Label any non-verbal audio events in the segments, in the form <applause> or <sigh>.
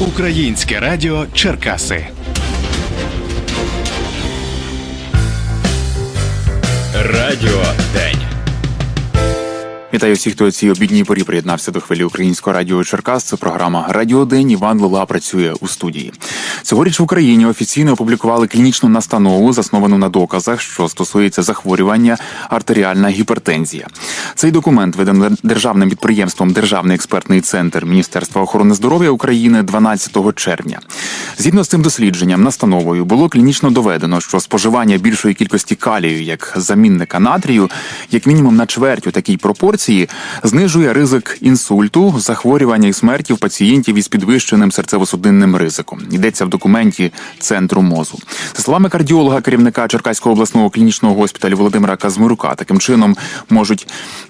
Українське радіо Черкаси. Радіо День. Вітаю всіх, хто у цій обідній порі приєднався до хвилі українського радіо Черкас. Це програма Радіо День. Іван Лула працює у студії. Цьогоріч в Україні офіційно опублікували клінічну настанову, засновану на доказах, що стосується захворювання артеріальна гіпертензія. Цей документ виданий державним підприємством Державний експертний центр Міністерства охорони здоров'я України 12 червня. Згідно з цим дослідженням, настановою було клінічно доведено, що споживання більшої кількості калію як замінника натрію, як мінімум на чверть у такій пропорції, знижує ризик інсульту, захворювання і смерті в пацієнтів із підвищеним серцево-судинним ризиком. Йдеться в документі центру мозу. За словами кардіолога, керівника Черкаського обласного клінічного госпіталю Володимира Казмирука, таким чином можуть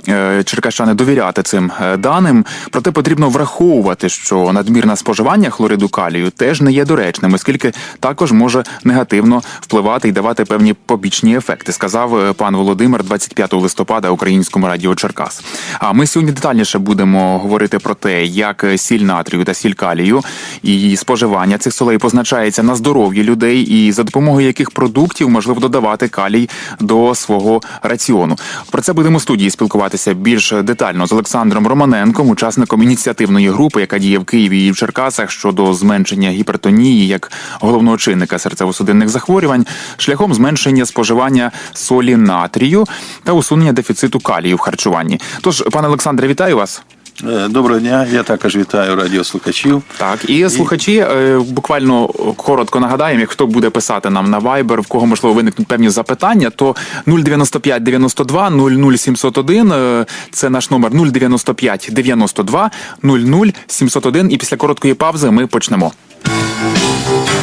е, черкащани довіряти цим е, даним. Проте потрібно враховувати, що надмірне споживання хлориду калію теж не є доречним, оскільки також може негативно впливати і давати певні побічні ефекти, сказав е, пан Володимир 25 листопада українському радіо Черкас. А ми сьогодні детальніше будемо говорити про те, як сіль натрію та сіль калію і споживання цих солей позначається на здоров'ї людей, і за допомогою яких продуктів можливо додавати калій до свого раціону. Про це будемо в студії спілкуватися більш детально з Олександром Романенком, учасником ініціативної групи, яка діє в Києві і в Черкасах щодо зменшення гіпертонії як головного чинника серцево-судинних захворювань, шляхом зменшення споживання солі натрію та усунення дефіциту калію в харчуванні. Тож, пане Олександре, вітаю вас. Е, Доброго дня, я також вітаю радіослухачів. Так, і слухачі е, буквально коротко нагадаємо, як хто буде писати нам на Viber, в кого можливо виникнуть певні запитання, то 095 92 00 701, е, це наш номер 095 92 00 701, і після короткої паузи ми почнемо.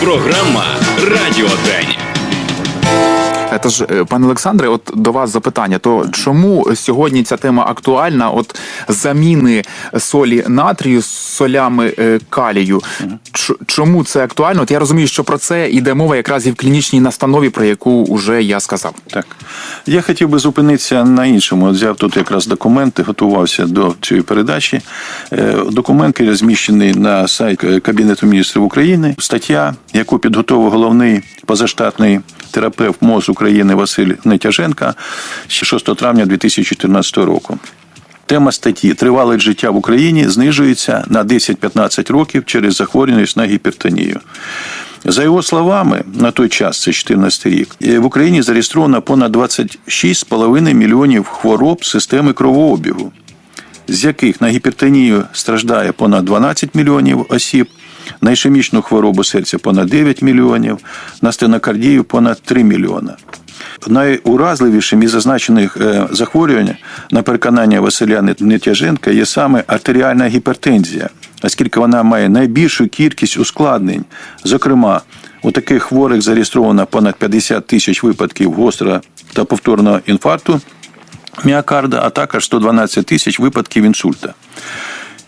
Програма Радіо День. Тож, е, пане Олександре, от до вас запитання: то чому сьогодні ця тема актуальна? От заміни солі натрію з солями е, калію? Чому це актуально? От я розумію, що про це йде мова якраз і в клінічній настанові, про яку вже я сказав. Так. Я хотів би зупинитися на іншому. От взяв тут якраз документи, готувався до цієї передачі. Е, Документи розміщені на сайт Кабінету міністрів України. Стаття, яку підготував головний позаштатний терапевт МОЗ України Василь Нетяженка ще 6 травня 2014 року. Тема статті Тривалість життя в Україні знижується на 10-15 років через захворюваність на гіпертонію. За його словами, на той час, це 14 рік, в Україні зареєстровано понад 26,5 мільйонів хвороб системи кровообігу, з яких на гіпертонію страждає понад 12 мільйонів осіб, на ішемічну хворобу серця понад 9 мільйонів, на стенокардію понад 3 мільйона. Найуразливішим із зазначених е, захворювань, на переконання Василя Нетяженка, є саме артеріальна гіпертензія, оскільки вона має найбільшу кількість ускладнень. Зокрема, у таких хворих зареєстровано понад 50 тисяч випадків гострого та повторного інфаркту міокарда, а також 112 тисяч випадків інсульта.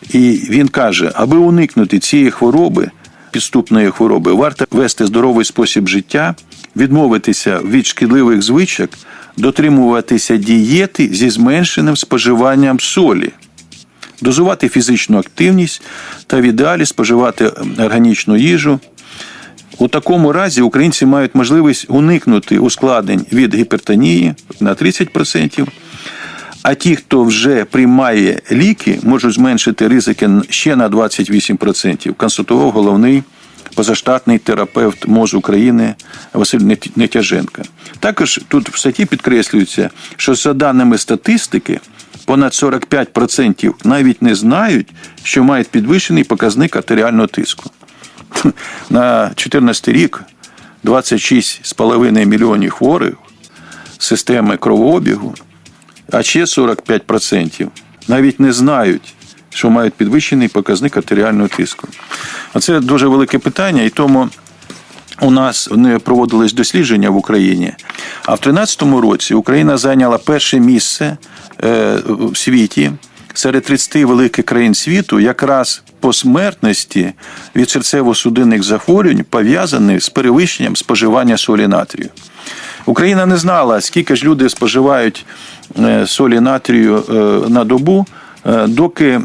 І він каже, аби уникнути цієї хвороби, підступної хвороби, варто вести здоровий спосіб життя, відмовитися від шкідливих звичок, дотримуватися дієти зі зменшеним споживанням солі, дозувати фізичну активність та в ідеалі споживати органічну їжу. У такому разі українці мають можливість уникнути ускладнень від гіпертонії на 30%, а ті, хто вже приймає ліки, можуть зменшити ризики ще на 28%, констатував головний позаштатний терапевт МОЗ України Василь Нетяженко. Також тут в статті підкреслюється, що за даними статистики, понад 45% навіть не знають, що мають підвищений показник артеріального тиску. <laughs> На 2014 рік 26,5 мільйонів хворих системи кровообігу, а ще 45% навіть не знають, що мають підвищений показник артеріального тиску. Оце дуже велике питання, і тому у нас не проводились дослідження в Україні. А в 2013 році Україна зайняла перше місце е, в світі серед 30 великих країн світу, якраз по смертності від серцево-судинних захворювань пов'язаних з перевищенням споживання солі натрію. Україна не знала, скільки ж люди споживають солі натрію е, на добу, е, доки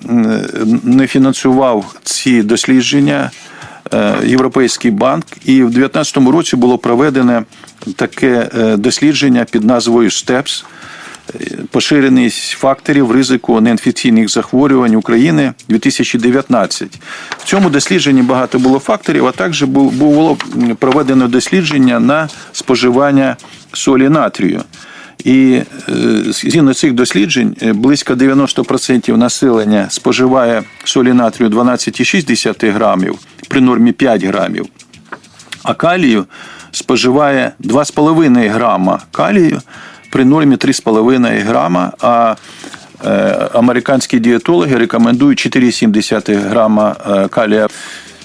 не фінансував ці дослідження е, Європейський банк, і в 2019 році було проведене таке е, дослідження під назвою СТЕПС поширеність факторів ризику неінфекційних захворювань України 2019. В цьому дослідженні багато було факторів, а також було проведено дослідження на споживання солі натрію. І е, згідно цих досліджень, е, близько 90% населення споживає солі натрію 12,6 грамів при нормі 5 грамів. А калію споживає 2,5 грама калію при нормі 3,5 грама, а е, американські дієтологи рекомендують 4,7 грама калія.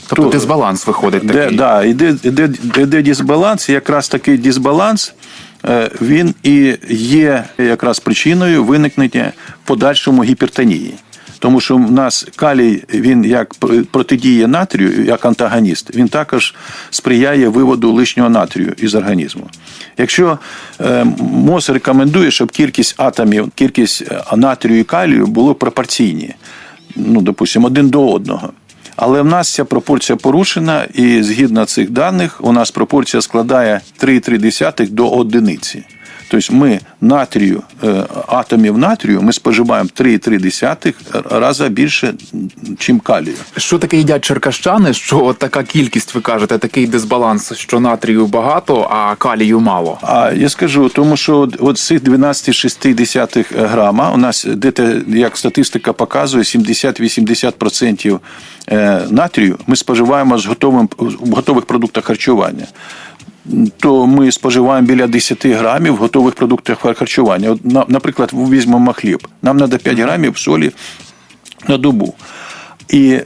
Тобто дисбаланс виходить де, да, іде, іде, іде дисбаланс, якраз такий дисбаланс він і є якраз причиною виникнення подальшому гіпертонії. Тому що в нас калій він як пр- протидіє натрію, як антагоніст, він також сприяє виводу лишнього натрію із організму. Якщо е, МОЗ рекомендує, щоб кількість атомів, кількість е, натрію і калію було пропорційні, ну, допустимо, один до одного. Але в нас ця пропорція порушена, і згідно цих даних, у нас пропорція складає 3,3 до одиниці. Тобто ми натрію, е, атомів натрію ми споживаємо 3,3 рази більше, ніж калію. Що таке їдять черкащани? Що така кількість, ви кажете, такий дисбаланс, що натрію багато, а калію мало. А я скажу, тому що от, з цих 12,6 грама у нас де як статистика показує, 70-80% е, натрію ми споживаємо з готовим в готових продуктах харчування. То ми споживаємо біля 10 грамів готових продуктів харчування. Наприклад, візьмемо хліб. Нам треба 5 грамів солі на добу. І,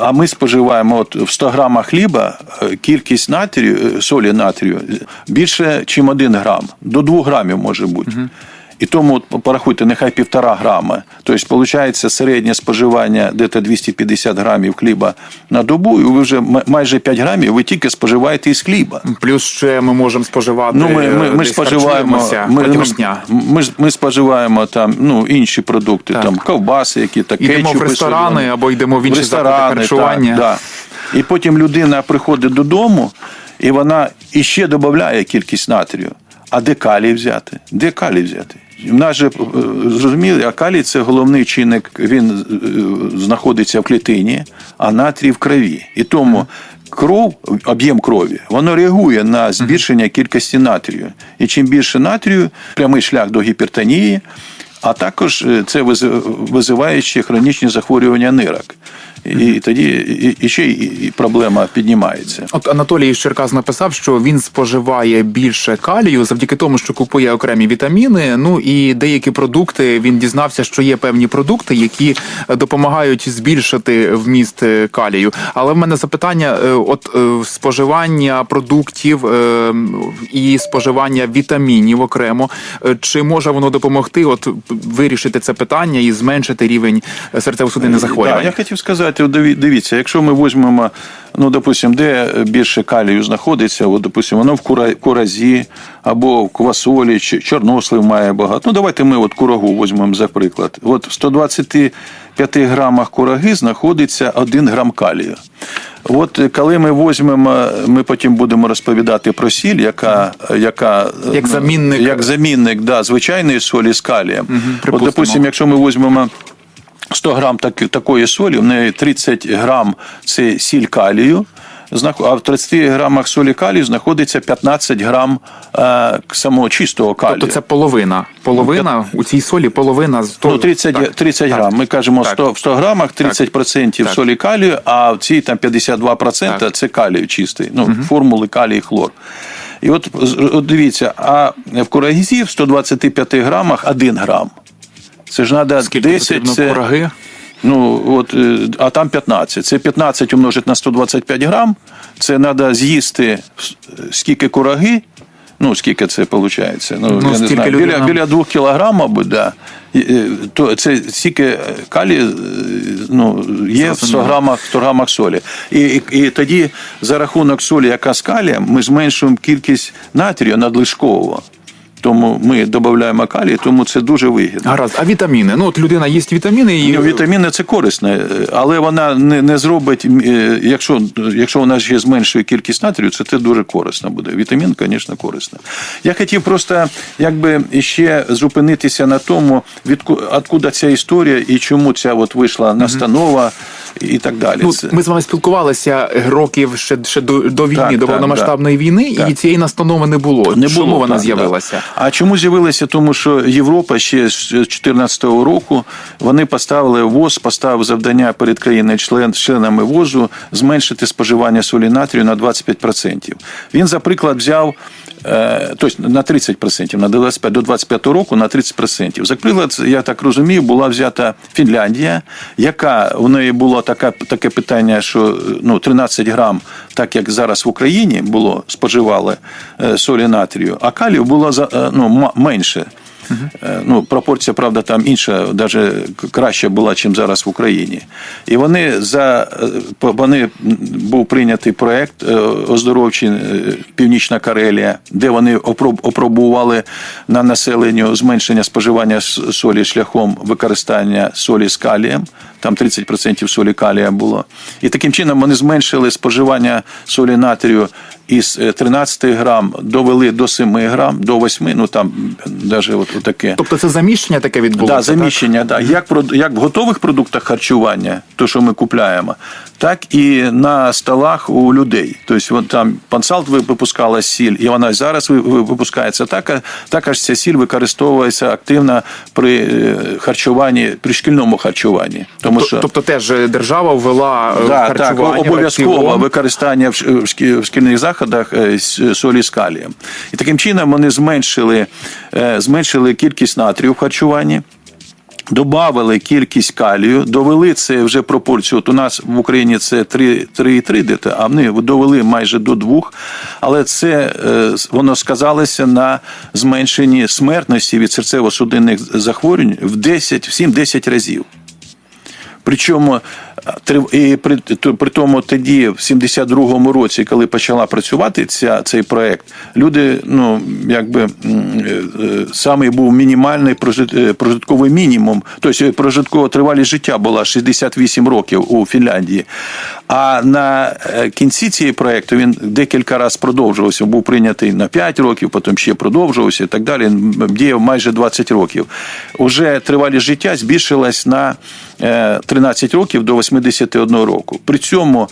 а ми споживаємо от в 100 грамах хліба е, кількість натрію, е, солі натрію е, більше, ніж 1 грам. До 2 грамів може бути. І тому от, порахуйте, нехай півтора грама. Тобто, виходить, середнє споживання десь 250 грамів хліба на добу, і ви вже майже 5 грамів ви тільки споживаєте із хліба. Плюс ще ми можемо споживати. Ну, ми, ми, ми споживаємо, харчуємося ми, ми, ми споживаємо там ну, інші продукти, Так. там ковбаси, які так, Йдемо в ресторани солені. або йдемо в інші заклади харчування. Так, да. І потім людина приходить додому, і вона іще додає кількість натрію. А де калій взяти? Де калій взяти? В нас же е, зрозуміли, а калій це головний чинник, він е, знаходиться в клітині, а натрій в крові. І тому кров, об'єм крові, воно реагує на збільшення кількості натрію. І чим більше натрію, прямий шлях до гіпертонії, а також е, це визи- визиває ще хронічні захворювання нирок. І тоді і, і ще і проблема піднімається. От Анатолій із Черкас написав, що він споживає більше калію завдяки тому, що купує окремі вітаміни. Ну і деякі продукти він дізнався, що є певні продукти, які е, допомагають збільшити вміст е, калію. Але в мене запитання: е, от споживання продуктів і споживання вітамінів окремо, чи може воно допомогти, от вирішити це питання і зменшити рівень серцево-судинних Да, я хотів сказати, от дивіться, якщо ми візьмемо, ну, допустимо, де більше калію знаходиться, от, допустимо, воно в кура- куразі або в квасолі, чи чорнослив має багато. Ну, давайте ми от курагу візьмемо за приклад. От в 125 грамах кураги знаходиться 1 грам калію. От коли ми візьмемо, ми потім будемо розповідати про сіль, яка, яка Як ну, замінник. як замінник да, звичайної солі з калієм. От, допустимо, якщо ми візьмемо 100 грам так, такої солі, в неї 30 грам це сіль калію, а в 30 грамах солі калію знаходиться 15 грам е, самого чистого калію. Тобто це половина. Половина у цій солі, половина з того. Ну, 30, Так, 30 так. грам. Ми кажемо, 100, в 100 грамах 30% Так. солі калію, а в цій там 52% Так. це калію чистий. Ну, формули калій хлор. І от, от дивіться, а в курагізі в 125 грамах 1 грам. Це ж треба Скільки 10, потрібно це, кураги? Ну, от, е, а там 15. Це 15 умножити на 125 грам. Це треба з'їсти скільки кураги. Ну, скільки це виходить? Ну, Ну, я не знаю, біля, людина- біля 2 кілограм, мабуть, да. Е, То це стільки калію е, ну, є в 100 грамах, 100 грамах солі. І, і, і тоді за рахунок солі, яка з калієм, ми зменшуємо кількість натрію надлишкового. Тому ми додаємо калій, тому це дуже вигідно. Гаразд, а вітаміни? Ну от людина їсть вітаміни і Ну, Вітаміни це корисне, але вона не, не зробить, е, якщо, якщо вона ще зменшує кількість натрію, це це дуже корисно буде. Вітамін, звісно, корисно. Я хотів просто якби ще зупинитися на тому, відку, откуда ця історія і чому ця от вийшла настанова і так далі. Ну, Це- ми з вами спілкувалися років ще, ще до, до війни, Так, до так, повномасштабної війни, і Так. цієї настанови не було. Не Чому було, вона так, з'явилася? так. А чому з'явилася? Тому що Європа ще з 2014 року вони поставили ВОЗ, поставив завдання перед країною член, членами ВОЗу зменшити споживання солі натрію на 25%. Він за приклад взяв. Е, Тобто на 30%, на 25 до 25 року на 30%. За приклад, я так розумію, була взята Фінляндія, яка у неї було така, таке питання, що ну, 13 грам, так як зараз в Україні було, споживали е, солі натрію, а калію було е, ну, менше. Е, Ну, пропорція, правда, там інша, навіть краща була, ніж зараз в Україні. І вони за е, вони був прийнятий проект е, оздоровчий Північна Карелія, де вони опроб- опробували на населенню зменшення споживання солі шляхом використання солі з калієм. Там 30% солі калія було. І таким чином вони зменшили споживання солі натрію із е, 13 грам, довели до 7 грам, до 8, ну там навіть от, таке. Тобто це заміщення таке відбулося? Да, заміщення, да. Як, прод- як в готових продуктах харчування, то, що ми купляємо, так і на столах у людей. Тобто, от там пансалт випускала сіль, і вона зараз ви- ви- випускається. Так, також ця сіль використовується активно при е, харчуванні, при шкільному харчуванні. Тому Тобто, що тобто теж держава ввела е, Да, так, харчування обов'язково раціон. використання в шкільних заходах е, солі з калієм. І таким чином вони зменшили, е, зменшили кількість натрію в харчуванні. Добавили кількість калію, довели це вже пропорцію. От у нас в Україні це 3,3 дете, а вони довели майже до 2. Але це е, воно сказалося на зменшенні смертності від серцево-судинних захворювань в 10, в 7-10 разів. Причому і при, при тому тоді, в 72-му році, коли почала працювати ця, цей проект, люди, ну якби е, е, самий був мінімальний е, прожитковий мінімум, тобто прожиткова тривалість життя була 68 років у Фінляндії. А на е, кінці цієї проекту він декілька разів продовжувався. Був прийнятий на 5 років, потім ще продовжувався і так далі. Діяв майже 20 років. Уже тривалість життя збільшилась на е, 13 років до 81 року. При цьому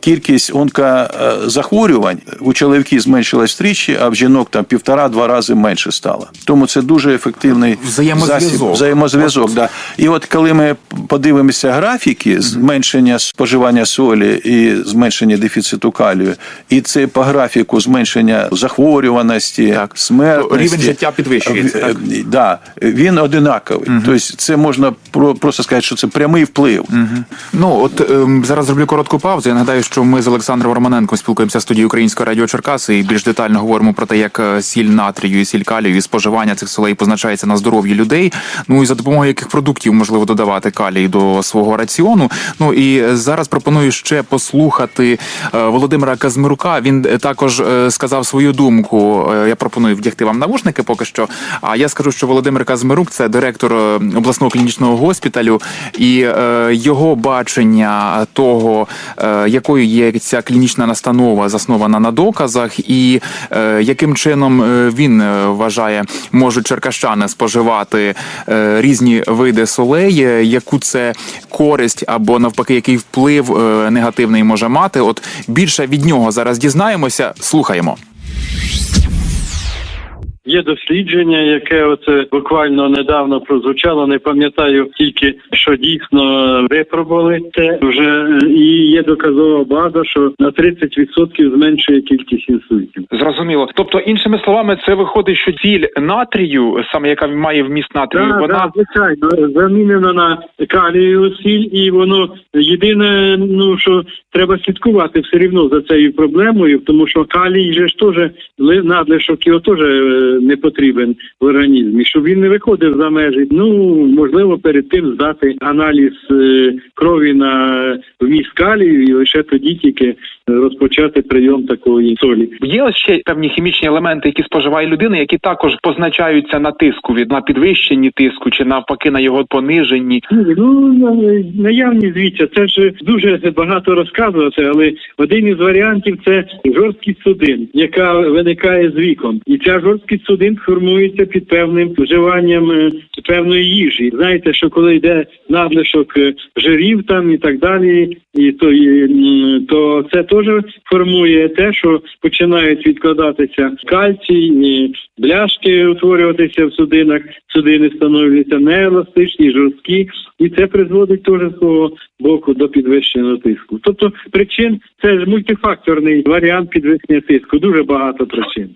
кількість онкозахворювань у чоловіків зменшилась втричі, а в жінок там півтора-два рази менше стало. Тому це дуже ефективний Взаємозв'язок. засіб. Взаємозв'язок. Да. І от коли ми подивимося графіки зменшення споживання солі і зменшення дефіциту калію, і це по графіку зменшення захворюваності, Так. смертності. Рівень життя підвищується, так? Е, Да, він одинаковий. Тобто це можна про- просто сказати, що це прямий вплив. Ну от ем, зараз зроблю коротку паузу. Я нагадаю, що ми з Олександром Романенком спілкуємося в студії Українського радіо Черкаси і більш детально говоримо про те, як е, сіль натрію і сіль калію і споживання цих солей позначається на здоров'ї людей. Ну і за допомогою яких продуктів можливо додавати калій до свого раціону. Ну і е, зараз пропоную ще послухати е, Володимира Казмирука. Він е, також е, сказав свою думку. Я пропоную вдягти вам навушники поки що. А я скажу, що Володимир Казмирук це директор обласного клінічного госпіталю, і його бачення того, якою є ця клінічна настанова, заснована на доказах, і яким чином він вважає, можуть черкащани споживати різні види солей, яку це користь або навпаки, який вплив негативний може мати. От більше від нього зараз дізнаємося. Слухаємо. Є дослідження, яке оце буквально недавно прозвучало. Не пам'ятаю тільки, що дійсно випробували це вже і є доказова база, що на 30% зменшує кількість інсультів. Зрозуміло. Тобто, іншими словами, це виходить, що ціль натрію, саме яка має вміст натрію, Так, вона так, звичайно, замінена на калію сіль, і воно єдине, ну що треба слідкувати все рівно за цією проблемою, тому що калій же ж теж ли- надлишок його теж е, не потрібен в організмі, щоб він не виходив за межі. Ну можливо, перед тим здати аналіз е, крові на вміст калію, і лише тоді тільки розпочати прийом такої солі. Є ще певні хімічні елементи, які споживає людина, які також позначаються на тиску від на підвищенні тиску чи навпаки на його пониженні. Ну на- наявність звідси, це ж дуже багато розказувати, але один із варіантів це жорсткість судин, яка виникає з віком, і ця жорсткість судин формується під певним вживанням е, певної їжі. Знаєте, що коли йде надлишок е, жирів там і так далі, і то, і, то це теж формує те, що починають відкладатися кальцій, бляшки утворюватися в судинах, судини становляться нееластичні, жорсткі, і це призводить теж з свого боку до підвищеного тиску. Тобто причин це мультифакторний варіант підвищення тиску. Дуже багато причин.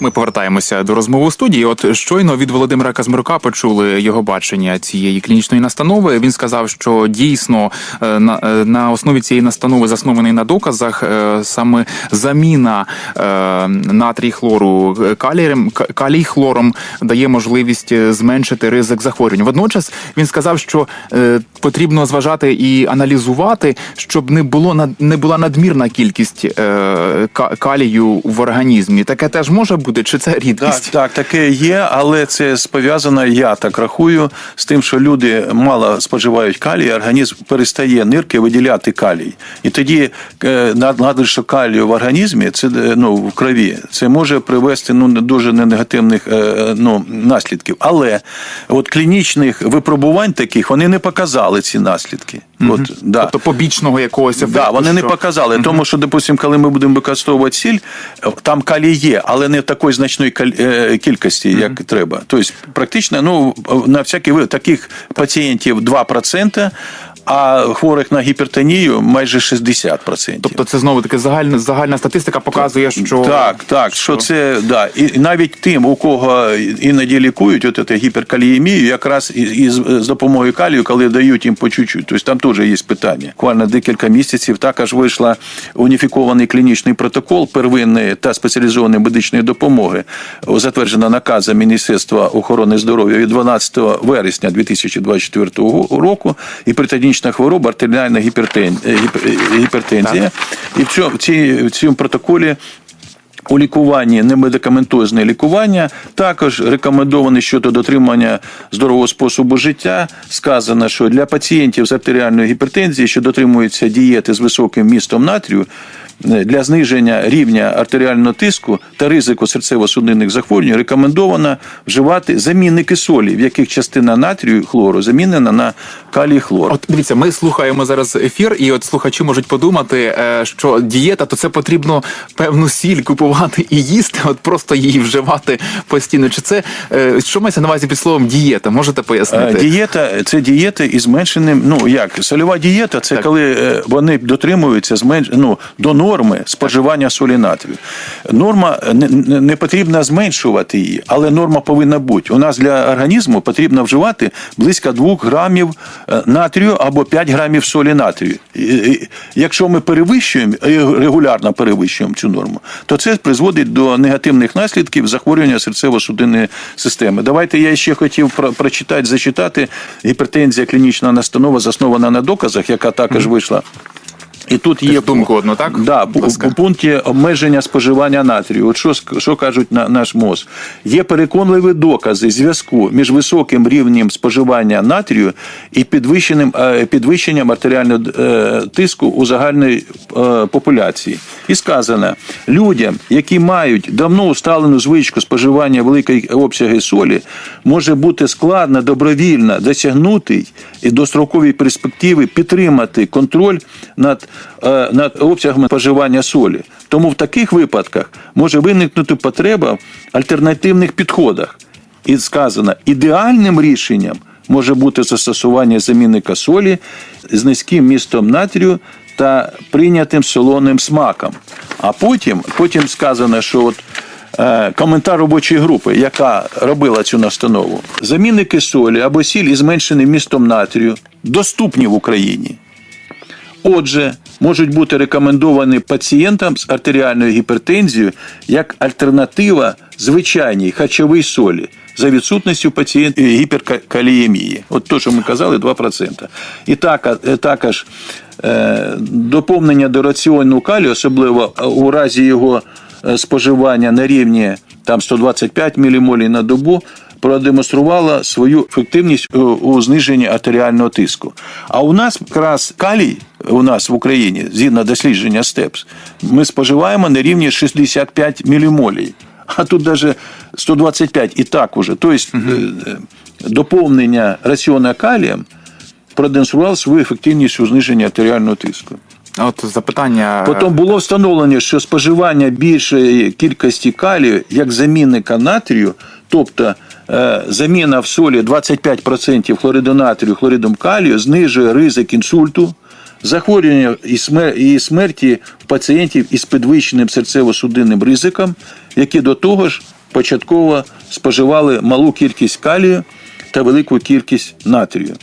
Ми повертаємося до розмови у студії. От щойно від Володимира Казмирука почули його бачення цієї клінічної настанови. Він сказав, що дійсно е, на, е, на основі цієї настанови, заснованої на доказах, е, саме заміна натрій хлору калієм, калій хлором дає можливість зменшити ризик захворювань. Водночас він сказав, що потрібно зважати і аналізувати, щоб не було не була надмірна кількість калію в організмі. Таке теж може бути, чи це Так, рідкість? так, таке є, але це пов'язано, я так рахую, з тим, що люди мало споживають калій, організм перестає нирки виділяти калій. І тоді е, над- надлишок калію в організмі, це е, ну, в крові, це може привести ну, дуже негативних е, ну, наслідків. Але от клінічних випробувань таких вони не показали ці наслідки. От, да. Тобто побічного якогось ефекту. Да, вони не що- показали, тому що, допустим, коли ми будемо використовувати сіль, там калій є, але не в такої значної е, кількості, як треба. Тобто, практично, ну, на всякий ви- таких пацієнтів 2%, а хворих на гіпертонію майже 60%. Тобто це знову таки загальна загальна статистика показує, що Так, так, що це да. І і навіть тим, у кого іноді лікують от це гіперкаліємію, якраз із, із з допомогою калію, коли дають їм по чуть-чуть. Тобто там теж є питання. Буквально декілька місяців також вийшла уніфікований клінічний протокол первинної та спеціалізованої медичної допомоги, затверджена наказом Міністерства охорони здоров'я від 12 вересня 2024 року. Гіпертонічна хвороба, артеріальна е, гіп- гіпертензія. І в цьому, в цьому протоколі у лікуванні немедикаментозне лікування також рекомендовано щодо дотримання здорового способу життя. Сказано, що для пацієнтів з артеріальною гіпертензією, що дотримуються дієти з високим містом натрію, е, для зниження рівня артеріального тиску та ризику серцево-судинних захворювань рекомендовано вживати замінники солі, в яких частина натрію хлору замінена на калій хлор. От дивіться, ми слухаємо зараз ефір, і от слухачі можуть подумати, е, що дієта, то це потрібно певну сіль купувати і їсти, от просто її вживати постійно. Чи це е, що мається на увазі під словом дієта? Можете Е, пояснити? Дієта це дієта із зменшеним. Ну як сольова дієта, це Так. коли е, вони дотримуються зменш... ну, до норми споживання солі натрію. Норма е, не, потрібно зменшувати її, але норма повинна бути. У нас для організму потрібно вживати близько 2 грамів е, натрію або 5 грамів солі натрію. Якщо ми перевищуємо е, регулярно перевищуємо цю норму, то це призводить до негативних наслідків захворювання серцево-судинної системи. Давайте я ще хотів про- прочитати, зачитати гіпертензія клінічна настанова, заснована на доказах, яка також вийшла. І тут є думку одну, так? Да, по, пункті обмеження споживання натрію. От що, що кажуть на наш МОЗ? Є переконливі докази зв'язку між високим рівнем споживання натрію і підвищеним, е, підвищенням артеріального е, тиску у загальної е, популяції. І сказано, людям, які мають давно усталену звичку споживання великої обсяги солі, може бути складно добровільно досягнути і достроковій перспективи підтримати контроль над, е, над обсягами споживання солі. Тому в таких випадках може виникнути потреба в альтернативних підходах. І сказано, ідеальним рішенням може бути застосування замінника солі з низьким містом натрію та прийнятим солоним смаком. А потім, потім сказано, що от е, коментар робочої групи, яка робила цю настанову, замінники солі або сіль із зменшеним містом натрію доступні в Україні. Отже, можуть бути рекомендовані пацієнтам з артеріальною гіпертензією як альтернатива звичайній харчовій солі за відсутністю пацієнт гіперкаліємії. От то, що ми казали, 2%. І е, також доповнення до раціону калію, особливо у разі його е, споживання на рівні там 125 мілімолій на добу, продемонструвала свою ефективність у- зниженні артеріального тиску. А у нас якраз калій у нас в Україні, згідно дослідження СТЕПС, ми споживаємо на рівні 65 мілімолій. А тут навіть 125 і так уже. Тобто е, е, доповнення раціону калієм продемонструвало свою ефективність у зниженні артеріального тиску. А От запитання. Потім було встановлено, що споживання більшої кількості калію як замінника натрію, тобто е, заміна в солі 25% хлориду натрію хлоридом калію, знижує ризик інсульту, захворювання і смерті пацієнтів із підвищеним серцево-судинним ризиком, які до того ж початково споживали малу кількість калію та велику кількість натрію.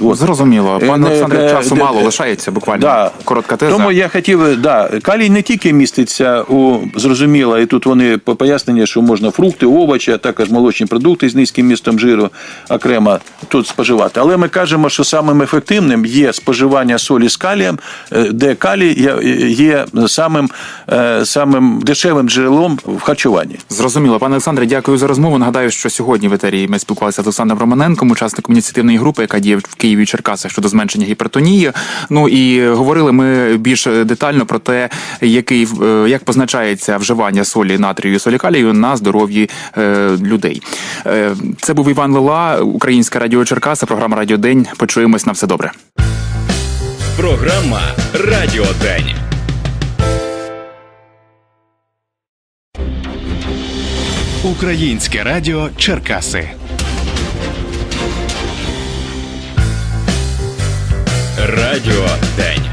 От. Зрозуміло. Е, Пане Олександре, часу мало лишається, буквально Да. коротка теза. Тому я хотів, да, калій не тільки міститься у зрозуміло, і тут вони по- пояснення, що можна фрукти, овочі, а також молочні продукти з низьким містом жиру окремо тут споживати. Але ми кажемо, що самим ефективним є споживання солі з калієм, е, де калій є, є самим, е, самим дешевим джерелом в харчуванні. Зрозуміло, пане Олександре, дякую за розмову. Нагадаю, що сьогодні в етері ми спілкувалися з Олександром Романенком, учасником ініціативної групи, яка діє в Києві і Черкасах щодо зменшення гіпертонії. Ну і говорили ми більш детально про те, який е, як позначається вживання солі натрію і солі калію на здоров'ї е, людей. Е, Це був Іван Лила, Українська радіо Черкаса, програма Радіо День. Почуємось на все добре. Програма Радіо День. Українське радіо Черкаси. Радіо День.